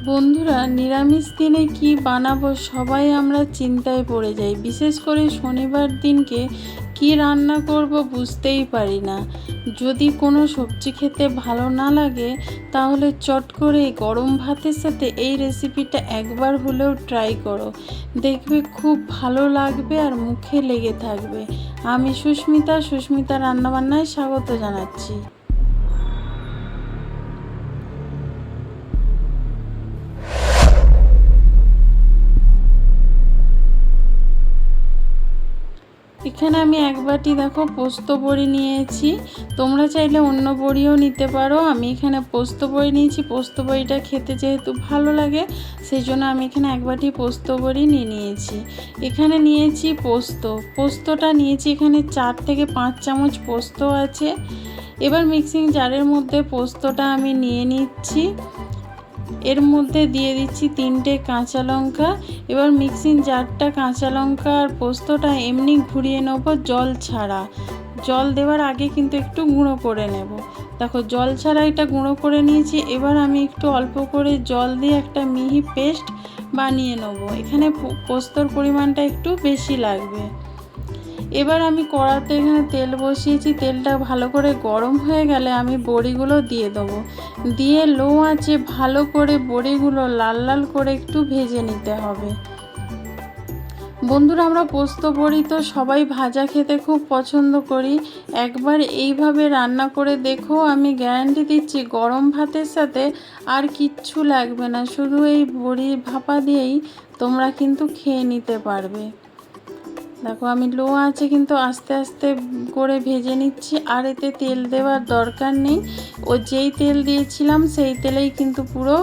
বন্ধুরা, নিরামিষ দিনে কি বানাবো সবাই আমরা চিন্তায় পড়ে যাই। বিশেষ করে শনিবার দিনকে কি রান্না করব বুঝতেই পারি না। যদি কোনো সবজি খেতে ভালো না লাগে, তাহলে চট করে গরম ভাতের সাথে এই রেসিপিটা একবার হলেও ট্রাই করো। দেখবে খুব ভালো লাগবে আর মুখে লেগে থাকবে। আমি সুস্মিতা সুস্মিতা রান্নাবান্নায় স্বাগত জানাচ্ছি। এখানে আমি এক বাটি দেখো পোস্ত বড়ি নিয়েছি। তোমরা চাইলে অন্য বড়িও নিতে পারো। আমি এখানে পোস্ত বড়ি নিয়েছি। পোস্ত বড়িটা খেতে যেহেতু ভালো লাগে সেই জন্য আমি এখানে এক বাটি পোস্ত বড়ি নিয়ে নিয়েছি। এখানে নিয়েছি পোস্ত। পোস্তটা নিয়েছি এখানে চার থেকে পাঁচ চামচ পোস্ত আছে। এবার মিক্সিং জারের মধ্যে পোস্তটা আমি নিয়ে নিচ্ছি। এর মধ্যে দিয়ে দিচ্ছি তিনটে কাঁচা লঙ্কা। এবার মিক্সিং জারটা কাঁচা লঙ্কা আর পোস্তটা এমনি ঘুরিয়ে নেব জল ছাড়া। জল দেওয়ার আগে কিন্তু একটু গুঁড়ো করে নেব। দেখো, জল ছাড়া এটা গুঁড়ো করে নিয়েছি। এবার আমি একটু অল্প করে জল দিয়ে একটা মিহি পেস্ট বানিয়ে নেব। এখানে পোস্তর পরিমাণটা একটু বেশি লাগবে। এবার আমি কড়াতে এখানে তেল বসিয়েছি, তেলটা ভালো করে গরম হয়ে গেলে আমি বড়িগুলো দিয়ে দেবো। দিয়ে লো আঁচে ভালো করে বড়িগুলো লাল লাল করে একটু ভেজে নিতে হবে। বন্ধুরা, আমরা পোস্ত বড়ি তো সবাই ভাজা খেতে খুব পছন্দ করি। একবার এইভাবে রান্না করে দেখো, আমি গ্যারান্টি দিচ্ছি গরম ভাতের সাথে আর কিচ্ছু লাগবে না। শুধু এই বড়ি ভাপা দিয়েই তোমরা কিন্তু খেয়ে নিতে পারবে। দেখো, আমি লো আছে কিন্তু আস্তে আস্তে করে ভেজে নিচ্ছি, আর এতে তেল দেওয়ার দরকার নেই। ও যেই তেল দিয়েছিলাম, সেই তেলেই কিন্তু পুরো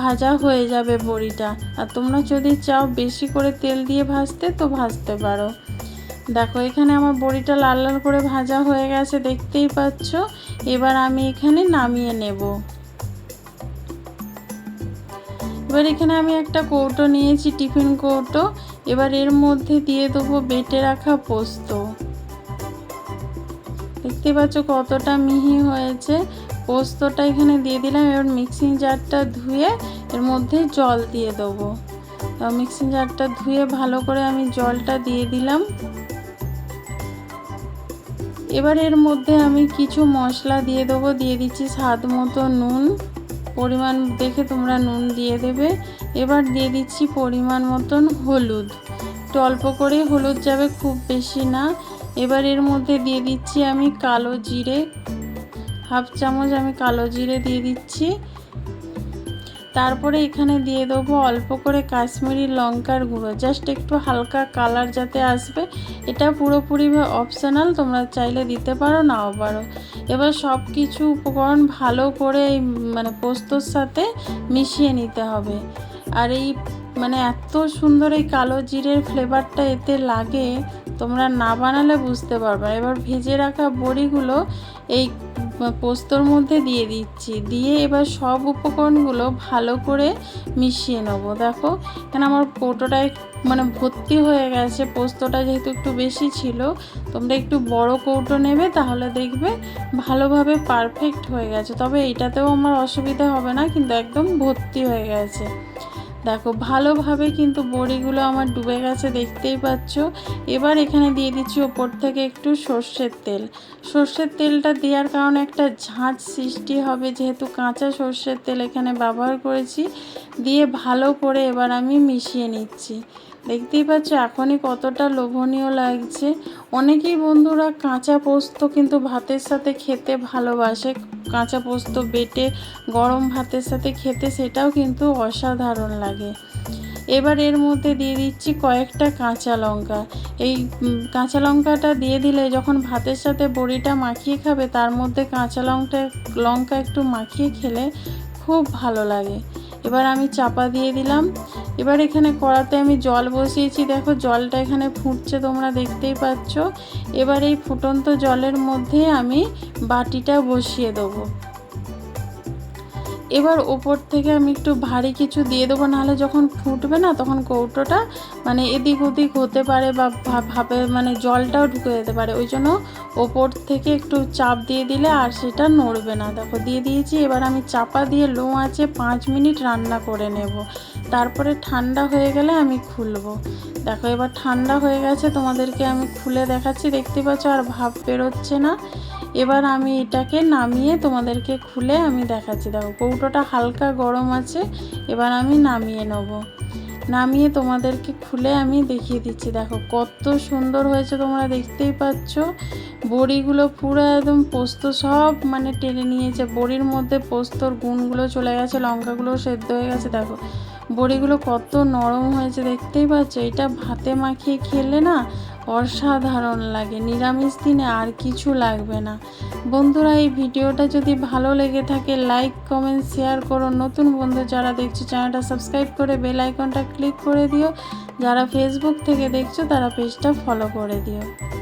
ভাজা হয়ে যাবে বড়িটা। আর তোমরা যদি চাও বেশি করে তেল দিয়ে ভাজতে, তো ভাজতে পারো। দেখো, এখানে আমার বড়িটা লাল লাল করে ভাজা হয়ে গেছে, দেখতেই পাচ্ছ? এবার আমি এখানে নামিয়ে নেব। এবার এখানে আমি একটা কৌটো নিয়েছি, টিফিন কৌটো। এবার এর মধ্যে দিয়ে দেবো বেটে রাখা পোস্ত। দেখতে পাচ্ছ কতটা মিহি হয়েছে। পোস্তটা এখানে দিয়ে দিলাম, এবার মিক্সিং জারটা ধুয়ে এর মধ্যে জল দিয়ে দেবো। মিক্সিং জারটা ধুয়ে ভালো করে আমি জলটা দিয়ে দিলাম। এবার এর মধ্যে আমি কিছু মশলা দিয়ে দেবো, দিয়ে দিচ্ছি স্বাদ মতো নুন। পরিমাণ দেখে তোমরা নুন দিয়ে দেবে। এবার দিয়ে দিচ্ছি পরিমাণ মতন হলুদ। একটু অল্প করে হলুদ যাবে খুব বেশি না। এবার এর মধ্যে দিয়ে দিচ্ছি আমি কালো জিরে। হাফ চামচ আমি কালো জিরে দিয়ে দিচ্ছি। তারপরে এখানে দিয়ে দেবো অল্প করে কাশ্মীরি লঙ্কার গুঁড়ো। জাস্ট একটু হালকা কালার যাতে আসবে। এটা পুরোপুরি অপশনাল তোমরা চাইলে দিতে পারো, নাও পারো। এবার সব কিছু উপকরণ ভালো করে মানে পোস্তর সাথে মিশিয়ে নিতে হবে। আর এই মানে এত সুন্দর এই কালো জিরের ফ্লেভারটা এতে লাগে, তোমরা না বানালে বুঝতে পারবে এবার ভেজে রাখা বড়িগুলো, এই পোস্তর মধ্যে দিয়ে দিচ্ছি। দিয়ে এবার সব উপকরণগুলো ভালো করে মিশিয়ে নেব। দেখো এখানে আমার কৌটোটায় মানে ভর্তি হয়ে গেছে। পোস্তটা যেহেতু একটু বেশি ছিল, তোমরা একটু বড় কৌটো নেবে তাহলে দেখবে ভালোভাবে পারফেক্ট হয়ে গেছে। তবে এইটাতেও আমার অসুবিধা হবে না, কিন্তু একদম ভর্তি হয়ে গেছে। দেখো, ভালোভাবে কিন্তু বড়িগুলো আমার ডুবে গেছে, দেখতেই পাচ্ছ। এবার এখানে দিয়ে দিচ্ছি ওপর থেকে একটু সর্ষের তেল। সর্ষের তেলটা দেওয়ার কারণে একটা ঝাঁঝ সৃষ্টি হবে, যেহেতু কাঁচা সর্ষের তেল এখানে ব্যবহার করেছি। দিয়ে ভালো করে এবার আমি মিশিয়ে নিচ্ছি। দেখতেই পাচ্ছ, এখনই কতটা লোভনীয় লাগছে। অনেকেই বন্ধুরা কাঁচা পোস্ত কিন্তু ভাতের সাথে খেতে ভালোবাসে। কাঁচা পোস্ত বেটে গরম ভাতের সাথে খেতে সেটাও কিন্তু অসাধারণ লাগে। এবার এর মধ্যে দিয়ে দিচ্ছি কয়েকটা কাঁচা লঙ্কা। এই কাঁচা লঙ্কাটা দিয়ে দিলে যখন ভাতের সাথে বড়িটা মাখিয়ে খাবে, তার মধ্যে কাঁচা লঙ্কা লঙ্কা একটু মাখিয়ে খেলে খুব ভালো লাগে। এবার আমি চাপা দিয়ে দিলাম। এবার এখানে কড়াতে আমি জল বসিয়েছি। দেখো, জলটা এখানে ফুটছে, তোমরা দেখতেই পাচ্ছ। এবার এই ফুটন্ত জলের মধ্যে আমি বাটিটা বসিয়ে দেবো। এবার ওপর থেকে আমি একটু ভারী কিছু দিয়ে দেবো, নাহলে যখন ফুটবে না, তখন কৌটোটা মানে এদিক ওদিক হতে পারে বা ভাবে মানে জলটাও ঢুকে যেতে পারে। ওই জন্য ওপর থেকে একটু চাপ দিয়ে দিলে আর সেটা নড়বে না। দেখো, দিয়ে দিয়েছি, এবার আমি চাপা দিয়ে লো আছে পাঁচ মিনিট রান্না করে নেব। তারপরে ঠান্ডা হয়ে গেলে আমি খুলবো। দেখো, এবার ঠান্ডা হয়ে গেছে, তোমাদেরকে আমি খুলে দেখাচ্ছি। দেখতে পাচ্ছ, আর ভাব বেরোচ্ছে না। এবার আমি এটাকে নামিয়ে তোমাদেরকে খুলে আমি দেখাচ্ছি। দেখো, কৌটোটা হালকা গরম আছে, এবার আমি নামিয়ে নেব। নামিয়ে তোমাদেরকে খুলে আমি দেখিয়ে দিচ্ছি। দেখো, কত সুন্দর হয়েছে তোমরা দেখতেই পাচ্ছ। বড়িগুলো পুরো একদম পোস্ত সব মানে টেনে নিয়েছে। বড়ির মধ্যে পোস্তর গুণগুলো চলে গেছে লঙ্কাগুলো সেদ্ধ হয়ে গেছে। দেখো, বড়িগুলো কত নরম হয়েছে, দেখতেই পাচ্ছ? এটা ভাতে মাখিয়ে খেলে না অসাধারণ লাগে। নিরামিষ দিনে আর কিছু লাগবে না। বন্ধুরা, এই ভিডিওটা যদি ভালো লেগে থাকে লাইক কমেন্ট শেয়ার করো। নতুন বন্ধু যারা দেখছ, চ্যানেলটা সাবস্ক্রাইব করে বেল আইকনটা ক্লিক করে দিও। যারা ফেসবুক থেকে দেখছ, তারা পেজটা ফলো করে দিও।